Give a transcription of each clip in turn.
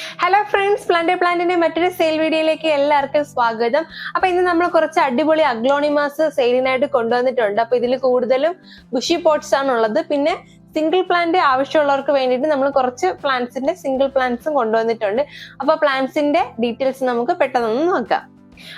Hello friends plant പ്ലാന്റിന്റെ മറ്റൊരു sale വീഡിയോയിലേക്ക് എല്ലാവർക്കും സ്വാഗതം. അപ്പൊ ഇന്ന് നമ്മൾ കുറച്ച് അടിപൊളി അഗ്ലോണിമാസ് സെയിലിനായിട്ട് കൊണ്ടുവന്നിട്ടുണ്ട്. അപ്പൊ ഇതിൽ കൂടുതലും ബുഷി പോട്ട്സ് ആണ് ഉള്ളത് പിന്നെ സിംഗിൾ പ്ലാന്റ് ആവശ്യമുള്ളവർക്ക് വേണ്ടിയിട്ട് നമ്മൾ കുറച്ച് പ്ലാന്റ്സിന്റെ സിംഗിൾ പ്ലാന്റ്സും കൊണ്ടുവന്നിട്ടുണ്ട്. അപ്പൊ പ്ലാന്റ്സിന്റെ ഡീറ്റെയിൽസ് നമുക്ക് പെട്ടെന്ന് നോക്കാം.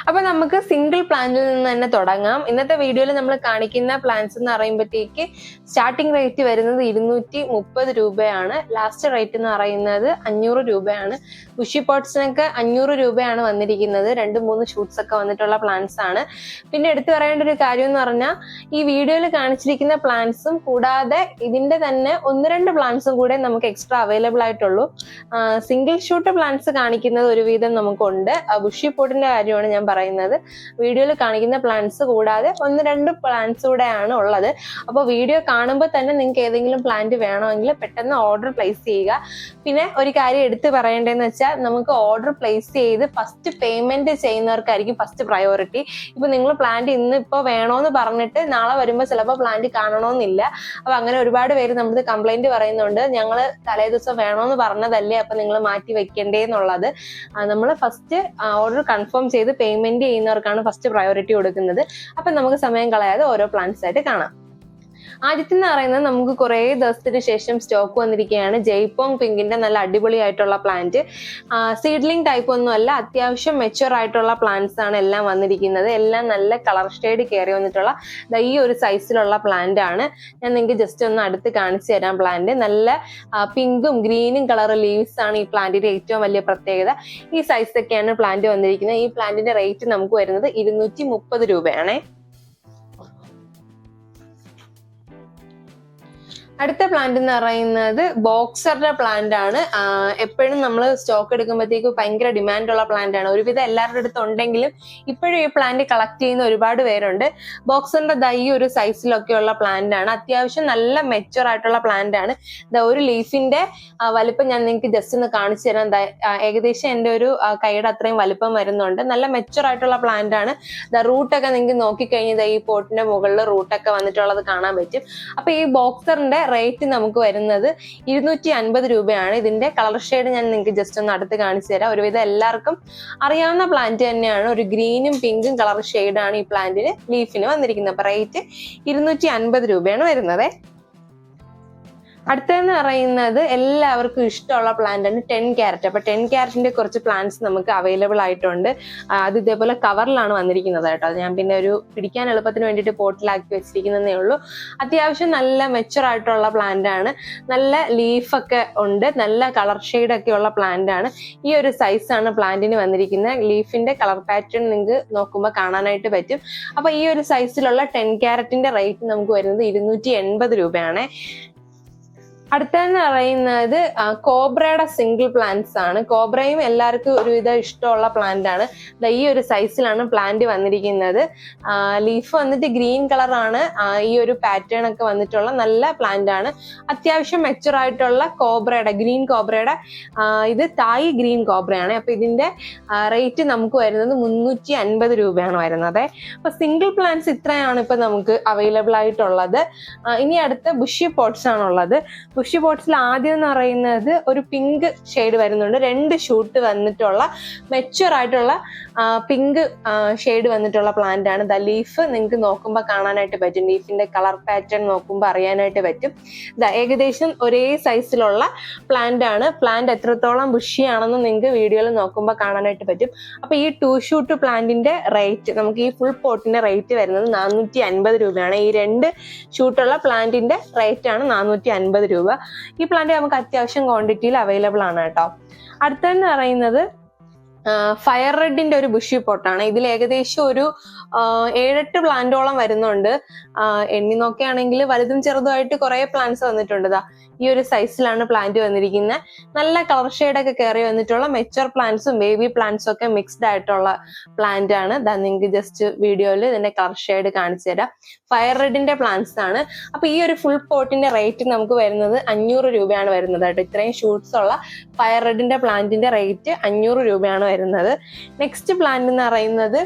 അപ്പൊ നമുക്ക് സിംഗിൾ പ്ലാന്റിൽ നിന്ന് തന്നെ തുടങ്ങാം. ഇന്നത്തെ വീഡിയോയിൽ നമ്മൾ കാണിക്കുന്ന പ്ലാന്റ്സ് എന്ന് പറയുമ്പോഴത്തേക്ക് സ്റ്റാർട്ടിംഗ് റേറ്റ് വരുന്നത് ഇരുന്നൂറ്റി മുപ്പത് രൂപയാണ്. ലാസ്റ്റ് റേറ്റ് എന്ന് പറയുന്നത് അഞ്ഞൂറ് രൂപയാണ്. ബുഷി പോട്ട്സിനൊക്കെ അഞ്ഞൂറ് രൂപയാണ് വന്നിരിക്കുന്നത്. രണ്ട് മൂന്ന് ഷൂട്ട്സ് ഒക്കെ വന്നിട്ടുള്ള പ്ലാന്റ്സ് ആണ്. പിന്നെ എടുത്തു പറയേണ്ട ഒരു കാര്യം എന്ന് പറഞ്ഞാൽ ഈ വീഡിയോയിൽ കാണിച്ചിരിക്കുന്ന പ്ലാന്റ്സും കൂടാതെ ഇതിന്റെ തന്നെ ഒന്ന് രണ്ട് പ്ലാന്റ്സും കൂടെ നമുക്ക് എക്സ്ട്രാ അവൈലബിൾ ആയിട്ടുള്ളൂ. സിംഗിൾ ഷൂട്ട് പ്ലാന്റ്സ് കാണിക്കുന്നത് ഒരു ഒരുവിധം നമുക്കുണ്ട്. ബുഷി പോട്ടിന്റെ കാര്യമാണ് ഞാൻ പറയുന്നത്. വീഡിയോയിൽ കാണിക്കുന്ന പ്ലാന്റ്സ് കൂടാതെ ഒന്ന് രണ്ട് പ്ലാന്റ്സ് കൂടെയാണ് ഉള്ളത്. അപ്പോൾ വീഡിയോ കാണുമ്പോൾ തന്നെ നിങ്ങൾക്ക് ഏതെങ്കിലും പ്ലാന്റ് വേണമെങ്കിൽ പെട്ടെന്ന് ഓർഡർ പ്ലേസ് ചെയ്യുക. പിന്നെ ഒരു കാര്യം എടുത്തു പറയേണ്ടതെന്ന് വെച്ചാൽ നമുക്ക് ഓർഡർ പ്ലേസ് ചെയ്ത് ഫസ്റ്റ് പേയ്മെന്റ് ചെയ്യുന്നവർക്കായിരിക്കും ഫസ്റ്റ് പ്രയോറിറ്റി ഇപ്പൊ നിങ്ങൾ പ്ലാന്റ് ഇന്ന് ഇപ്പോൾ വേണോന്ന് പറഞ്ഞിട്ട് നാളെ വരുമ്പോൾ ചിലപ്പോൾ പ്ലാന്റ് കാണണമെന്നില്ല. അപ്പൊ അങ്ങനെ ഒരുപാട് പേര് നമ്മുടെ കംപ്ലൈന്റ് പറയുന്നുണ്ട്. ഞങ്ങൾ തലേ ദിവസം വേണോന്ന് പറഞ്ഞതല്ലേ അപ്പൊ നിങ്ങൾ മാറ്റി വെക്കേണ്ടേന്നുള്ളത്. നമ്മൾ ഫസ്റ്റ് ഓർഡർ കൺഫേം ചെയ്ത് പേയ്മെന്റ് ചെയ്യുന്നവർക്കാണ് ഫസ്റ്റ് പ്രയോറിറ്റി കൊടുക്കുന്നത്. അപ്പൊ നമുക്ക് സമയം കളയാതെ ഓരോ പ്ലാൻസ് ആയിട്ട് കാണാം. ആദ്യത്തെ എന്ന് പറയുന്നത് നമുക്ക് കുറേ ദിവസത്തിന് ശേഷം സ്റ്റോക്ക് വന്നിരിക്കുകയാണ്. ജയ്പോങ് പിങ്കിന്റെ നല്ല അടിപൊളിയായിട്ടുള്ള പ്ലാന്റ് സീഡ്ലിംഗ് ടൈപ്പ് ഒന്നും അല്ല അത്യാവശ്യം മെച്ചുവർ ആയിട്ടുള്ള പ്ലാന്റ്സ് ആണ് എല്ലാം വന്നിരിക്കുന്നത്. എല്ലാം നല്ല കളർ ഷെയ്ഡ് കയറി വന്നിട്ടുള്ള ഈ ഒരു സൈസിലുള്ള പ്ലാന്റ് ആണ്. ഞാൻ നിങ്ങൾക്ക് ജസ്റ്റ് ഒന്ന് അടുത്ത് കാണിച്ചു തരാം പ്ലാന്റ് നല്ല പിങ്കും ഗ്രീനും കളർ ലീവ്സ് ആണ് ഈ പ്ലാന്റിന്റെ ഏറ്റവും വലിയ പ്രത്യേകത. ഈ സൈസൊക്കെയാണ് പ്ലാന്റ് വന്നിരിക്കുന്നത്. ഈ പ്ലാന്റിന്റെ റേറ്റ് നമുക്ക് വരുന്നത് ഇരുന്നൂറ്റി രൂപയാണേ. അടുത്ത പ്ലാന്റ് എന്ന് പറയുന്നത് ബോക്സറിന്റെ പ്ലാന്റ് ആണ്. എപ്പോഴും നമ്മൾ സ്റ്റോക്ക് എടുക്കുമ്പോഴത്തേക്ക് ഭയങ്കര ഡിമാൻഡ് ഉള്ള പ്ലാന്റ് ആണ്. ഒരുവിധം എല്ലാവരുടെ അടുത്ത് ഉണ്ടെങ്കിലും ഇപ്പോഴും ഈ പ്ലാന്റ് കളക്ട് ചെയ്യുന്ന ഒരുപാട് പേരുണ്ട്. ബോക്സറിന്റെ ദൈ ഒരു സൈസിലൊക്കെ ഉള്ള പ്ലാന്റ് ആണ്. അത്യാവശ്യം നല്ല മെച്ചുവർ ആയിട്ടുള്ള പ്ലാന്റ് ആണ്. ഒരു ലീഫിന്റെ വലിപ്പം ഞാൻ നിങ്ങൾക്ക് ജസ്റ്റ് ഒന്ന് കാണിച്ചു തരാം. ഏകദേശം എന്റെ ഒരു കൈയുടെ അത്രയും വലിപ്പം വരുന്നുണ്ട്. നല്ല മെച്ചുവർ ആയിട്ടുള്ള പ്ലാന്റ് ആണ്. റൂട്ടൊക്കെ നിങ്ങൾക്ക് നോക്കിക്കഴിഞ്ഞാൽ ഈ പോട്ടിന്റെ മുകളിൽ റൂട്ടൊക്കെ വന്നിട്ടുള്ളത് കാണാൻ പറ്റും. അപ്പൊ ഈ ബോക്സറിന്റെ റേറ്റ് നമുക്ക് വരുന്നത് ഇരുന്നൂറ്റി അൻപത് രൂപയാണ്. ഇതിന്റെ കളർ ഷെയ്ഡ് ഞാൻ നിങ്ങൾക്ക് ജസ്റ്റ് ഒന്ന് അടുത്ത് കാണിച്ചു തരാം. ഒരുവിധം എല്ലാവർക്കും അറിയാവുന്ന പ്ലാന്റ് തന്നെയാണ്. ഒരു ഗ്രീനും പിങ്കും കളർ ഷെയ്ഡാണ് ഈ പ്ലാന്റിന് ലീഫിന് വന്നിരിക്കുന്നത്. അപ്പൊ റേറ്റ് ഇരുന്നൂറ്റി രൂപയാണ് വരുന്നത്. അടുത്തതെന്ന് പറയുന്നത് എല്ലാവർക്കും ഇഷ്ടമുള്ള പ്ലാന്റ് ആണ് ടെൻ ക്യാരറ്റ് അപ്പൊ ടെൻ ക്യാരറ്റിന്റെ കുറച്ച് പ്ലാന്റ്സ് നമുക്ക് അവൈലബിൾ ആയിട്ടുണ്ട്. അത് ഇതേപോലെ കവറിലാണ് വന്നിരിക്കുന്നത് കേട്ടോ. ഞാൻ പിന്നെ ഒരു പിടിക്കാൻ എളുപ്പത്തിന് വേണ്ടിയിട്ട് പോട്ടിലാക്കി വെച്ചിരിക്കുന്നതേ ഉള്ളൂ. അത്യാവശ്യം നല്ല മെച്ചുർ ആയിട്ടുള്ള പ്ലാന്റ് ആണ്. നല്ല ലീഫൊക്കെ ഉണ്ട്. നല്ല കളർ ഷെയ്ഡ് ഒക്കെ ഉള്ള പ്ലാന്റ് ആണ്. ഈ ഒരു സൈസാണ് പ്ലാന്റിന് വന്നിരിക്കുന്നത്. ലീഫിന്റെ കളർ പാറ്റേൺ നിങ്ങൾക്ക് നോക്കുമ്പോൾ കാണാനായിട്ട് പറ്റും. അപ്പൊ ഈ ഒരു സൈസിലുള്ള ടെൻ ക്യാരറ്റിന്റെ റേറ്റ് നമുക്ക് വരുന്നത് ഇരുന്നൂറ്റി എൺപത് രൂപയാണ്. അടുത്തതെന്ന് പറയുന്നത് കോബ്രയുടെ സിംഗിൾ പ്ലാന്റ്സ് ആണ്. കോബ്രയും എല്ലാവർക്കും ഒരുവിധം ഇഷ്ടമുള്ള പ്ലാന്റ് ആണ്. ഈ ഒരു സൈസിലാണ് പ്ലാന്റ് വന്നിരിക്കുന്നത്. ലീഫ് വന്നിട്ട് ഗ്രീൻ കളറാണ് ഈ ഒരു പാറ്റേൺ ഒക്കെ വന്നിട്ടുള്ള നല്ല പ്ലാന്റ് ആണ്. അത്യാവശ്യം മെച്ചുർ ആയിട്ടുള്ള കോബ്രയുടെ ഗ്രീൻ കോബ്രയുടെ ഇത് തായ് ഗ്രീൻ കോബ്രയാണ്. അപ്പൊ ഇതിന്റെ റേറ്റ് നമുക്ക് വരുന്നത് മുന്നൂറ്റി അൻപത് രൂപയാണ് വരുന്നത്. അപ്പൊ സിംഗിൾ പ്ലാന്റ്സ് ഇത്രയാണ് ഇപ്പൊ നമുക്ക് അവൈലബിൾ ആയിട്ടുള്ളത്. ഇനി അടുത്ത ബുഷി പോട്ട്സ് ആണുള്ളത്. ബുഷി ബോട്ട്സിൽ ആദ്യം എന്ന് പറയുന്നത് ഒരു പിങ്ക് ഷെയ്ഡ് വരുന്നുണ്ട്. രണ്ട് ഷൂട്ട് വന്നിട്ടുള്ള മെച്ചുവർ ആയിട്ടുള്ള പിങ്ക് ഷെയ്ഡ് വന്നിട്ടുള്ള പ്ലാന്റ് ആണ്. ദ ലീഫ് നിങ്ങൾക്ക് നോക്കുമ്പോൾ കാണാനായിട്ട് പറ്റും. ലീഫിന്റെ കളർ പാറ്റേൺ നോക്കുമ്പോൾ അറിയാനായിട്ട് പറ്റും. ഏകദേശം ഒരേ സൈസിലുള്ള പ്ലാന്റ് ആണ്. പ്ലാന്റ് എത്രത്തോളം ബുഷിയാണെന്ന് നിങ്ങൾക്ക് വീഡിയോയിൽ നോക്കുമ്പോൾ കാണാനായിട്ട് പറ്റും. അപ്പൊ ഈ ടു ഷൂട്ട് പ്ലാന്റിന്റെ റേറ്റ് നമുക്ക് ഈ ഫുൾ പോട്ടിന്റെ റേറ്റ് വരുന്നത് നാനൂറ്റി അൻപത് രൂപയാണ്. ഈ രണ്ട് ഷൂട്ടുള്ള പ്ലാന്റിന്റെ റേറ്റ് ആണ് നാനൂറ്റി അൻപത് രൂപ. ഈ പ്ലാന്റ് നമുക്ക് അത്യാവശ്യം ക്വാണ്ടിറ്റിയിൽ അവൈലബിൾ ആണ് കേട്ടോ. അടുത്തതെന്ന് പറയുന്നത് ഫയർ റെഡിന്റെ ഒരു ബുഷി പോട്ടാണ് ഇതിൽ ഏകദേശം ഒരു ഏഴെട്ട് പ്ലാന്റോളം വരുന്നുണ്ട്. എണ്ണി നോക്കുകയാണെങ്കിൽ വലുതും ചെറുതുമായിട്ട് കുറെ പ്ലാന്റ്സ് വന്നിട്ടുണ്ട്. ദാ ഈ ഒരു സൈസിലാണ് പ്ലാന്റ് വന്നിരിക്കുന്നത് നല്ല കളർ ഷെയ്ഡൊക്കെ കയറി വന്നിട്ടുള്ള മെച്ചർ പ്ലാന്റ്സും ബേബി പ്ലാന്റ്സും ഒക്കെ മിക്സ്ഡ് ആയിട്ടുള്ള പ്ലാന്റ് ആണ്. ദാ നിങ്ങൾക്ക് ജസ്റ്റ് വീഡിയോയിൽ ഇതിന്റെ കളർ ഷെയ്ഡ് കാണിച്ചു തരാം. ഫയർ റെഡിന്റെ പ്ലാന്റ്സ് ആണ്. അപ്പൊ ഈ ഒരു ഫുൾ പോട്ടിന്റെ റേറ്റ് നമുക്ക് വരുന്നത് അഞ്ഞൂറ് രൂപയാണ് വരുന്നത് കേട്ടോ. ഇത്രയും ഷൂട്ട്സ് ഉള്ള ഫയർ റെഡിന്റെ പ്ലാന്റിന്റെ റേറ്റ് അഞ്ഞൂറ് രൂപയാണ് വരുന്നത്. നെക്സ്റ്റ് പ്ലാന്റ് എന്ന് പറയുന്നത്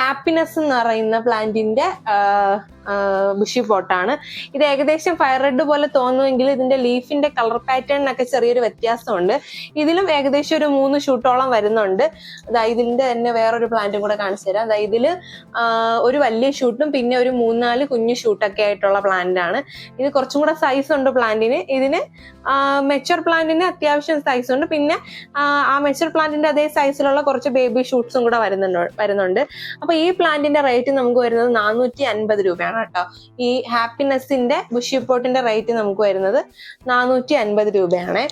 ഹാപ്പിനെസ് എന്ന് പറയുന്ന പ്ലാന്റിന്റെ ബുഷി പോട്ടാണ് ഇത് ഏകദേശം ഫയർ റെഡ് പോലെ തോന്നുമെങ്കിൽ ഇതിന്റെ ലീഫിന്റെ കളർ പാറ്റേണിനൊക്കെ ചെറിയൊരു വ്യത്യാസമുണ്ട്. ഇതിലും ഏകദേശം ഒരു മൂന്ന് ഷൂട്ടോളം വരുന്നുണ്ട്. അതാ ഇതിന്റെ തന്നെ വേറൊരു പ്ലാന്റും കൂടെ കാണിച്ചു തരാം. അതായത് ഇതിൽ ഒരു വലിയ ഷൂട്ടും പിന്നെ ഒരു മൂന്നാൽ കുഞ്ഞു ഷൂട്ടൊക്കെ ആയിട്ടുള്ള പ്ലാന്റ് ആണ്. ഇത് കുറച്ചും കൂടെ സൈസ് ഉണ്ട് പ്ലാന്റിന് ഇതിന് മെച്ചർ പ്ലാന്റിന് അത്യാവശ്യം സൈസ് ഉണ്ട്. പിന്നെ ആ, മെച്ചർ പ്ലാന്റിന്റെ അതേ സൈസിലുള്ള കുറച്ച് ബേബി ഷൂട്ട്സും കൂടെ വരുന്നുണ്ട് വരുന്നുണ്ട്. അപ്പൊ ഈ പ്ലാന്റിന്റെ റേറ്റ് നമുക്ക് വരുന്നത് നാനൂറ്റി അൻപത് രൂപയാണ്. കേട്ടോ ഈ ഹാപ്പിനെസിന്റെ ബുഷിപ്പോട്ടിന്റെ റേറ്റ് നമുക്ക് വരുന്നത് നാനൂറ്റി അൻപത് രൂപയാണ്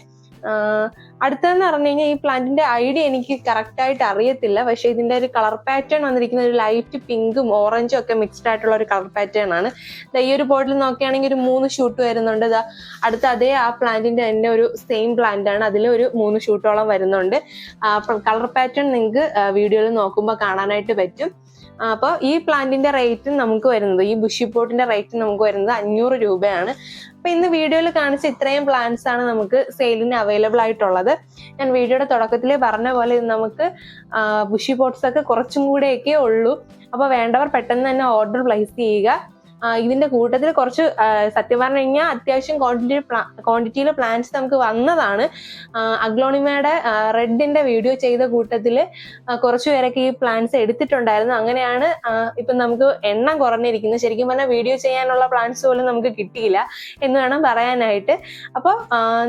അടുത്തതെന്ന് പറഞ്ഞു കഴിഞ്ഞാൽ ഈ പ്ലാന്റിന്റെ ഐഡിയ എനിക്ക് കറക്റ്റ് ആയിട്ട് അറിയത്തില്ല. പക്ഷെ ഇതിന്റെ ഒരു കളർ പാറ്റേൺ വന്നിരിക്കുന്ന ഒരു ലൈറ്റ് പിങ്കും ഓറഞ്ചും ഒക്കെ മിക്സ്ഡ് ആയിട്ടുള്ള ഒരു കളർ പാറ്റേൺ ആണ്. ഈ ഒരു ബോട്ടിൽ നോക്കുകയാണെങ്കിൽ ഒരു മൂന്ന് ഷൂട്ട് വരുന്നുണ്ട്. ദാ അടുത്ത അതേ ആ പ്ലാന്റിന്റെ തന്നെ ഒരു സെയിം പ്ലാന്റ് ആണ്. അതിൽ ഒരു മൂന്ന് ഷൂട്ടോളം വരുന്നുണ്ട്. കളർ പാറ്റേൺ നിങ്ങൾക്ക് വീഡിയോയിൽ നോക്കുമ്പോൾ കാണാനായിട്ട് പറ്റും. അപ്പോൾ ഈ പ്ലാന്റിന്റെ റേറ്റ് നമുക്ക് വരുന്നത് ഈ ബുഷി പോട്ടിന്റെ റേറ്റ് നമുക്ക് വരുന്നത് അഞ്ഞൂറ് രൂപയാണ്. അപ്പൊ ഇന്ന് വീഡിയോയിൽ കാണിച്ച ഇത്രയും പ്ലാന്റ്സ് ആണ് നമുക്ക് സെയിലിന് അവൈലബിൾ ആയിട്ടുള്ളത്. ഞാൻ വീഡിയോയുടെ തുടക്കത്തിൽ പറഞ്ഞ പോലെ നമുക്ക് ബുഷി പോട്ട്സ് ഒക്കെ കുറച്ചും കൂടെയൊക്കെ ഉള്ളൂ. അപ്പൊ വേണ്ടവർ പെട്ടെന്ന് തന്നെ ഓർഡർ പ്ലേസ് ചെയ്യുക. ഇതിന്റെ കൂട്ടത്തിൽ കുറച്ച് സത്യം പറഞ്ഞു കഴിഞ്ഞാൽ അത്യാവശ്യം ക്വാണ്ടിറ്റി ക്വാണ്ടിറ്റിയിൽ പ്ലാന്റ്സ് നമുക്ക് വന്നതാണ്. അഗ്ലോണിമയുടെ റെഡിന്റെ വീഡിയോ ചെയ്ത കൂട്ടത്തിൽ കുറച്ച് പേരൊക്കെ ഈ പ്ലാന്റ്സ് എടുത്തിട്ടുണ്ടായിരുന്നു. അങ്ങനെയാണ് ഇപ്പം നമുക്ക് എണ്ണം കുറഞ്ഞിരിക്കുന്നത്. ശരിക്കും പറഞ്ഞാൽ വീഡിയോ ചെയ്യാനുള്ള പ്ലാന്റ്സ് പോലും നമുക്ക് കിട്ടിയില്ല എന്ന് വേണം പറയാനായിട്ട്. അപ്പോൾ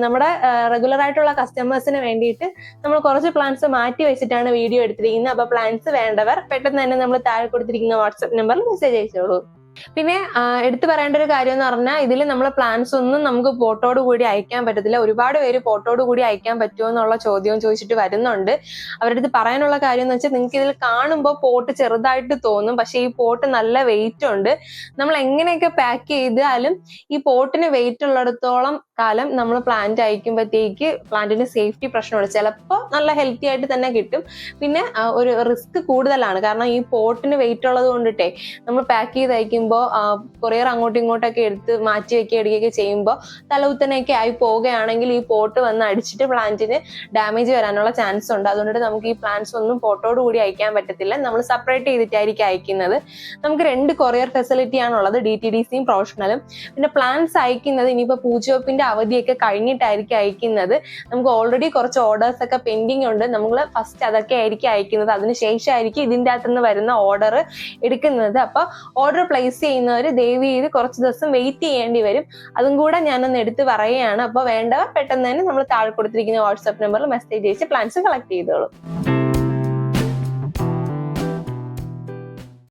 നമ്മുടെ റെഗുലർ ആയിട്ടുള്ള കസ്റ്റമേഴ്സിന് വേണ്ടിയിട്ട് നമ്മൾ കുറച്ച് പ്ലാന്റ്സ് മാറ്റി വെച്ചിട്ടാണ് വീഡിയോ എടുത്തിരിക്കുന്നത്. അപ്പോൾ പ്ലാന്റ്സ് വേണ്ടവർ പെട്ടെന്ന് തന്നെ നമ്മൾ താഴെ കൊടുത്തിരിക്കുന്ന വാട്സപ്പ് നമ്പറിൽ മെസ്സേജ് അയച്ചോളൂ. പിന്നെ എടുത്തു പറയേണ്ട ഒരു കാര്യം എന്ന് പറഞ്ഞാൽ ഇതിൽ നമ്മൾ പ്ലാൻസ് ഒന്നും നമുക്ക് ഫോട്ടോട് കൂടി അയക്കാൻ പറ്റത്തില്ല. ഒരുപാട് പേര് ഫോട്ടോട് കൂടി അയക്കാൻ പറ്റുമോ എന്നുള്ള ചോദ്യവും ചോദിച്ചിട്ട് വരുന്നുണ്ട്. അവരുടെ അടുത്ത് പറയാനുള്ള കാര്യം എന്ന് വെച്ചാൽ നിങ്ങൾക്ക് ഇതിൽ കാണുമ്പോൾ പോട്ട് ചെറുതായിട്ട് തോന്നും. പക്ഷെ ഈ പോട്ട് നല്ല വെയിറ്റ് ഉണ്ട്. നമ്മൾ എങ്ങനെയൊക്കെ പാക്ക് ചെയ്താലും ഈ പോട്ടിന് വെയിറ്റ് ഉള്ളിടത്തോളം കാലം നമ്മൾ പ്ലാന്റ് അയക്കുമ്പോഴത്തേക്ക് പ്ലാന്റിന് സേഫ്റ്റി പ്രശ്നമുണ്ട്. ചിലപ്പോൾ നല്ല ഹെൽത്തി ആയിട്ട് തന്നെ കിട്ടും. പിന്നെ ഒരു റിസ്ക് കൂടുതലാണ്. കാരണം ഈ പോട്ടിന് വെയിറ്റ് ഉള്ളത് കൊണ്ടിട്ടേ നമ്മൾ പാക്ക് ചെയ്ത് അയക്കുമ്പോൾ കൊറിയർ അങ്ങോട്ടും ഇങ്ങോട്ടൊക്കെ എടുത്ത് മാറ്റി വെക്കുക എടുക്കുകയൊക്കെ ചെയ്യുമ്പോൾ തലകുത്തനെയൊക്കെ ആയി പോവുകയാണെങ്കിൽ ഈ പോട്ട് വന്ന് അടിച്ചിട്ട് പ്ലാന്റിന് ഡാമേജ് വരാനുള്ള ചാൻസ് ഉണ്ട്. അതുകൊണ്ട് നമുക്ക് ഈ പ്ലാന്റ്സ് ഒന്നും പോട്ടോട് കൂടി അയക്കാൻ പറ്റത്തില്ല. നമ്മൾ സെപ്പറേറ്റ് ചെയ്തിട്ടായിരിക്കും അയക്കുന്നത്. നമുക്ക് രണ്ട് കൊറിയർ ഫെസിലിറ്റി ആണുള്ളത്. ഡി ടി ഡി സിയും പ്രൊഫഷണലും പിന്നെ പ്ലാന്റ്സ് അയക്കുന്നത് ഇനിയിപ്പോൾ പൂജവെപ്പിന്റെ അവധിയൊക്കെ കഴിഞ്ഞിട്ടായിരിക്കും അയക്കുന്നത്. നമുക്ക് ഓൾറെഡി കുറച്ച് ഓർഡേഴ്സ് ഒക്കെ പെൻഡിങ് ഉണ്ട്. നമ്മൾ ഫസ്റ്റ് അതൊക്കെ ആയിരിക്കും അയക്കുന്നത്. അതിനുശേഷമായിരിക്കും ഇതിന്റെ അകത്തുനിന്ന് വരുന്ന ഓർഡർ എടുക്കുന്നത്. അപ്പോൾ ഓർഡർ പ്ലേസ് ചെയ്യുന്നവർ ദയവ് ചെയ്ത് കുറച്ച് ദിവസം വെയിറ്റ് ചെയ്യേണ്ടി വരും. അതും കൂടെ ഞാനൊന്ന് എടുത്ത് പറയുകയാണ്. അപ്പോൾ വേണ്ടവർ പെട്ടെന്ന് തന്നെ നമ്മൾ താഴെ കൊടുത്തിരിക്കുന്ന വാട്സാപ്പ് നമ്പറിൽ മെസ്സേജ് അയച്ച് പ്ലാൻസ് കളക്ട് ചെയ്തോളൂ.